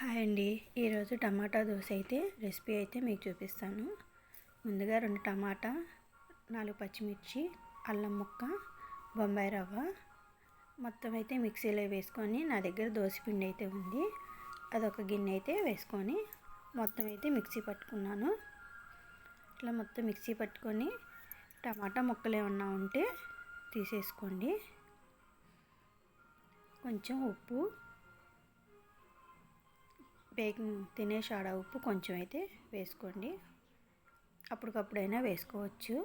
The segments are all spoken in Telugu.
హాయ్ అండి. ఈరోజు టమాటా దోశ అయితే రెసిపీ అయితే మీకు చూపిస్తాను. ముందుగా రెండు టమాటా నాలుగు పచ్చిమిర్చి అల్లం ముక్క బొంబాయి రవ్వ. మొత్తం అయితే మిక్సీలో వేసుకొని నా దగ్గర దోశపిండి అయితే ఉంది. అదొక గిన్నె అయితే వేసుకొని మొత్తం అయితే మిక్సీ పట్టుకున్నాను. ఇట్లా మొత్తం మిక్సీ పట్టుకొని టమాటా ముక్కలు ఏమన్నా ఉంటే తీసేసుకోండి. కొంచెం ఉప్పు బేకింగ్ తినే షాడా ఉప్పు కొంచెం అయితే వేసుకోండి. అప్పటికప్పుడైనా వేసుకోవచ్చు.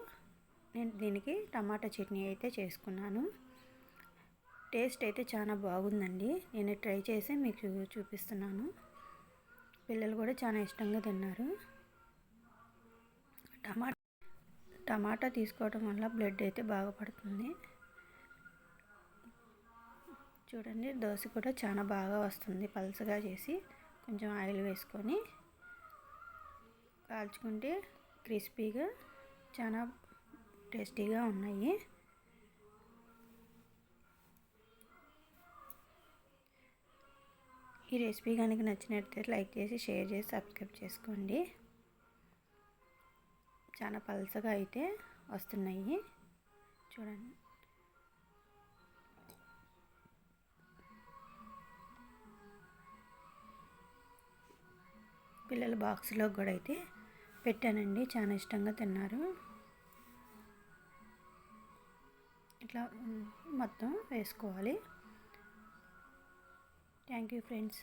నేను దీనికి టమాటా చట్నీ అయితే చేసుకున్నాను. టేస్ట్ అయితే చాలా బాగుందండి. నేను ట్రై చేసి మీకు చూపిస్తున్నాను. పిల్లలు కూడా చాలా ఇష్టంగా తిన్నారు. టమాటా టమాటా తీసుకోవడం వల్ల బ్లడ్ అయితే బాగా పడుతుంది. చూడండి దోశ కూడా చాలా బాగా వస్తుంది పలుసగా చేసి. కొంచెం ఆయిల్ వేసుకొని కాల్చుకుంటే క్రిస్పీగా చాలా టేస్టీగా ఉన్నాయి. ఈ రెసిపీ కనుక నచ్చినట్లయితే లైక్ చేసి షేర్ చేసి సబ్స్క్రైబ్ చేసుకోండి. చాలా పలసగా అయితే వస్తున్నాయి. చూడండి. పిల్లల బాక్స్లో కూడా అయితే పెట్టానండి. చాలా ఇష్టంగా తిన్నారు. ఇట్లా మొత్తం వేసుకోవాలి. Thank you friends.